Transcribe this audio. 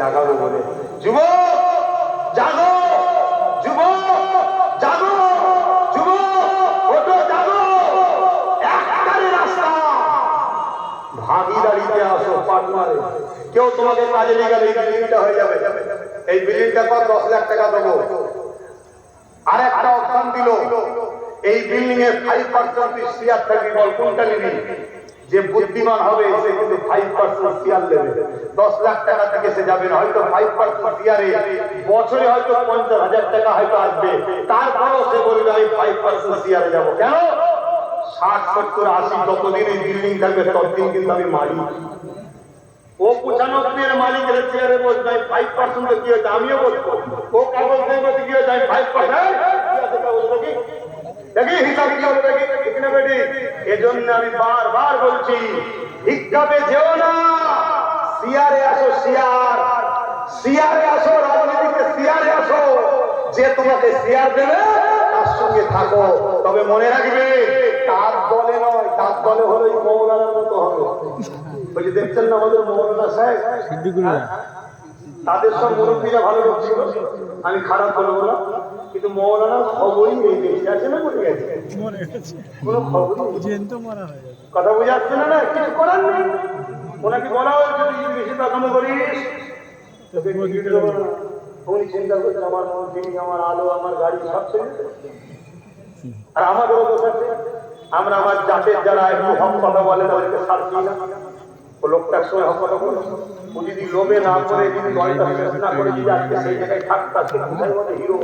জাগাবো বলে যুবক, জাগো যুবক জাগো, যুবক, ওঠো, জাগো। রাস্তা। আসো পার্টনারে কেউ তোমাকে কাজে লেগে এই বিল্ডিংটা হয়ে যাবে। এই বিল্ডিংটা কত দশ লাখ টাকা দেবো। আর একটা অপশন দিল, এই বিল্ডিং এর ফাইভ পার্সেন্ট শেয়ার থাকবি কোনটা নিবি? যে বুদ্ধিমান হবে, সে কিন্তু ফাইভ পার্সেন্ট শেয়ার নেবে। দশ লাখ টাকা থেকে সে যাবে না, হয়তো ফাইভ পার্সেন্ট শেয়ারে বছরে হয়তো পঞ্চাশ হাজার টাকা হয়তো আসবে। তারপরও সে বলবে, আমি ফাইভ পার্সেন্ট শেয়ারে যাব। কেন? ষাট, সত্তর, আশি, যতদিন এই বিল্ডিং থাকবে, ততদিন কিন্তু আমি মালিক। ও পঁচানব্বই মালিকের চেয়ারে বসবে। ফাইভ পার্সেন্ট কি হয়েছে আমিও বলব ও কাগজ বলতে কি হয়েছে ফাইভ পার্সেন্ট দেখি, হিসাব কি হবে দেখি। বেটি এজন্য আমি বারবার বলছি ভিক্ষাতে যেও না। সিয়ারে আসো সিয়ার। সিয়ারে আসো রাজনীতিতে সিয়ারে আসো। যে তোমাকে সিয়ার দেবে তার সঙ্গে থাকো। তবে মনে রাখবে তার দলে নয় তার দলে হলো মৌলানার মতো হবে। বলছি দেখছেন না আমাদের মৌলানা সাহেব? তাদের সব মুরব্বীরা ভালো লোক ছিল। আমি খারাপ বলব না কিন্তু মৌলানার খবরই নেই বেঁচে আছে না মরে গেছে কোনো খবরই নেই। জ্যান্ত হয়ে যাবে কথা বুঝে আসছে না না কিছু করার নেই। ওনাকে বলা হয়েছে তুই যদি বেশি টাকানো করিস। তোকে টিকিট দেবো না। উনি চিন্তা করছেন আমার মন্ত্রী আমার আলো আমার গাড়ি সব ছেড়ে। আর আমাদেরও দোষ আছে। আমরা আমার জাতের যারা একটু হক কথা বলে তাদেরকে ছাড় দিই না। ও লোকটার সময় হক কথা বলো। ও যদি লোভে না করে যদি শেষ না করে যদি আজকে সেই জায়গায় থাকতা সে হিরো?